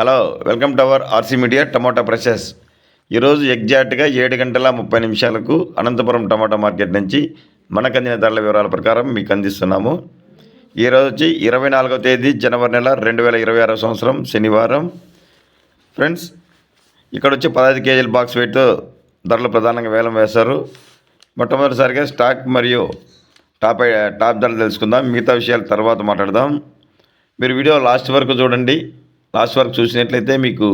Hello welcome to our RC media tomato prices ఈరోజు ఎగ్జాక్ట్గా ఏడు గంటల ముప్పై నిమిషాలకు అనంతపురం టమాటా మార్కెట్ నుంచి మనకు అందిన ధరల వివరాల ప్రకారం మీకు అందిస్తున్నాము. ఈరోజు వచ్చి ఇరవై నాలుగో తేదీ జనవరి నెల రెండు వేల ఇరవై ఆరో సంవత్సరం శనివారం. ఫ్రెండ్స్ ఇక్కడ వచ్చి పదహైదు కేజీల బాక్స్ వెయిట్తో ధరలు ప్రధానంగా వేలం వేశారు. మొట్టమొదటిసారిగా స్టాక్ మరియు టాప్ టాప్ ధరలు తెలుసుకుందాం. మిగతా విషయాలు తర్వాత మాట్లాడదాం. మీరు వీడియో లాస్ట్ వరకు చూడండి. లాస్ట్ వరకు చూసినట్లయితే మీకు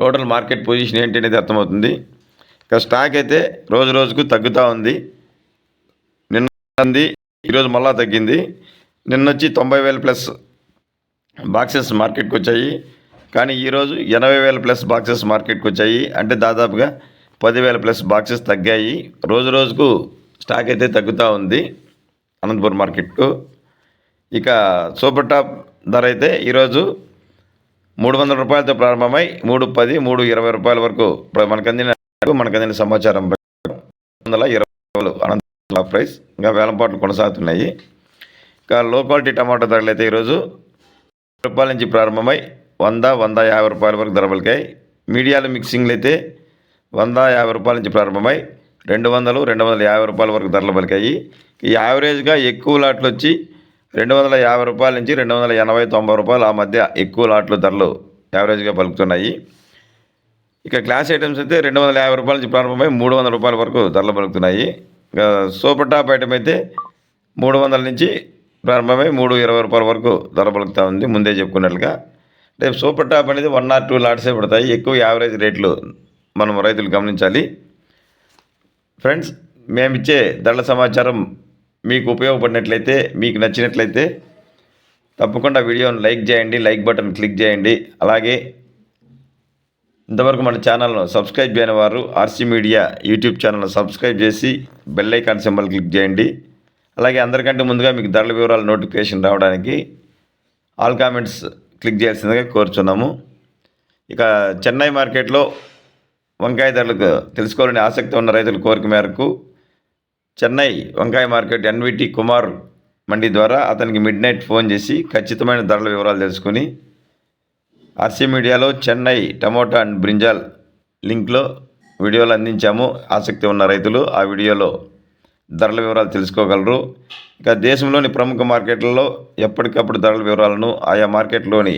టోటల్ మార్కెట్ పొజిషన్ ఏంటి అనేది అర్థమవుతుంది. ఇక స్టాక్ అయితే రోజు రోజుకు తగ్గుతూ ఉంది. నిన్న ఉంది ఈరోజు మళ్ళా తగ్గింది. నిన్న వచ్చి తొంభై వేల ప్లస్ బాక్సెస్ మార్కెట్కి వచ్చాయి. కానీ ఈరోజు ఎనభై వేల ప్లస్ బాక్సెస్ మార్కెట్కి వచ్చాయి. అంటే దాదాపుగా పదివేల ప్లస్ బాక్సెస్ తగ్గాయి. రోజు రోజుకు స్టాక్ అయితే తగ్గుతూ ఉంది అనంతపురం మార్కెట్కు. ఇక సూపర్ టాప్ ధర అయితే ఈరోజు మూడు వందల రూపాయలతో ప్రారంభమై మూడు పది మూడు ఇరవై రూపాయల వరకు మనకు అందిన మనకు అందిన సమాచారం వందల ఇరవై రూపాయలు అనంతరం ప్రైస్. ఇంకా వేలంపాట్లు కొనసాగుతున్నాయి. ఇంకా లో క్వాలిటీ టమాటో ధరలు అయితే ఈరోజు రూపాయల నుంచి ప్రారంభమై వంద వంద యాభై రూపాయల వరకు ధర పలికాయి. మీడియాలు మిక్సింగ్లు అయితే వంద యాభై రూపాయల నుంచి ప్రారంభమై రెండు వందలు రెండు వందల యాభై రూపాయల వరకు ధరలు పలికాయి. ఈ యావరేజ్గా ఎక్కువ లాట్లు వచ్చి రెండు వందల యాభై రూపాయల నుంచి రెండు వందల ఎనభై తొంభై రూపాయలు ఆ మధ్య ఎక్కువ లాట్లు ధరలు యావరేజ్గా పలుకుతున్నాయి. ఇక క్లాస్ ఐటమ్స్ అయితే రెండు వందల యాభై రూపాయల నుంచి ప్రారంభమై మూడు వందల రూపాయల వరకు ధరలు పలుకుతున్నాయి. ఇక సూపర్ టాప్ ఐటమ్ అయితే మూడు వందల నుంచి ప్రారంభమై మూడు ఇరవై రూపాయల వరకు ధర పలుకుతూ ఉంది. ముందే చెప్పుకున్నట్లుగా రేపు సూపర్ టాప్ అనేది వన్ ఆర్ టూ లాట్సే పడతాయి. ఎక్కువ యావరేజ్ రేట్లు మనం రైతులు గమనించాలి. ఫ్రెండ్స్ మేమిచ్చే ధరల సమాచారం మీకు ఉపయోగపడినట్లయితే మీకు నచ్చినట్లయితే తప్పకుండా వీడియోని లైక్ చేయండి లైక్ బటన్ క్లిక్ చేయండి. అలాగే ఇంతవరకు మన ఛానల్ను సబ్స్క్రైబ్ చేయని వారు ఆర్సీ మీడియా యూట్యూబ్ ఛానల్ను సబ్స్క్రైబ్ చేసి బెల్ ఐకాన్ సింబల్ క్లిక్ చేయండి. అలాగే అందరికంటే ముందుగా మీకు ధరల వివరాలు నోటిఫికేషన్ రావడానికి ఆల్ కామెంట్స్ క్లిక్ చేయాల్సిందిగా కోరుచున్నాము. ఇక చెన్నై మార్కెట్లో వంకాయ ధరలకు తెలుసుకోవాలని ఆసక్తి ఉన్న రైతుల కోరిక మేరకు చెన్నై వంకాయ మార్కెట్ ఎన్విటి కుమార్ మండి ద్వారా అతనికి మిడ్ నైట్ ఫోన్ చేసి ఖచ్చితమైన ధరల వివరాలు తెలుసుకుని ఆర్సీ మీడియాలో చెన్నై టమోటా అండ్ బ్రింజాల్ లింక్లో వీడియోలు అందించాము. ఆసక్తి ఉన్న రైతులు ఆ వీడియోలో ధరల వివరాలు తెలుసుకోగలరు. ఇక దేశంలోని ప్రముఖ మార్కెట్లలో ఎప్పటికప్పుడు ధరల వివరాలను ఆయా మార్కెట్లోని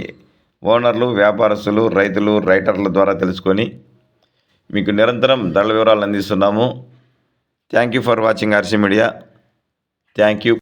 ఓనర్లు వ్యాపారస్తులు రైతులు రైటర్ల ద్వారా తెలుసుకొని మీకు నిరంతరం ధరల వివరాలు అందిస్తున్నాము. thank you for watching RC media thank you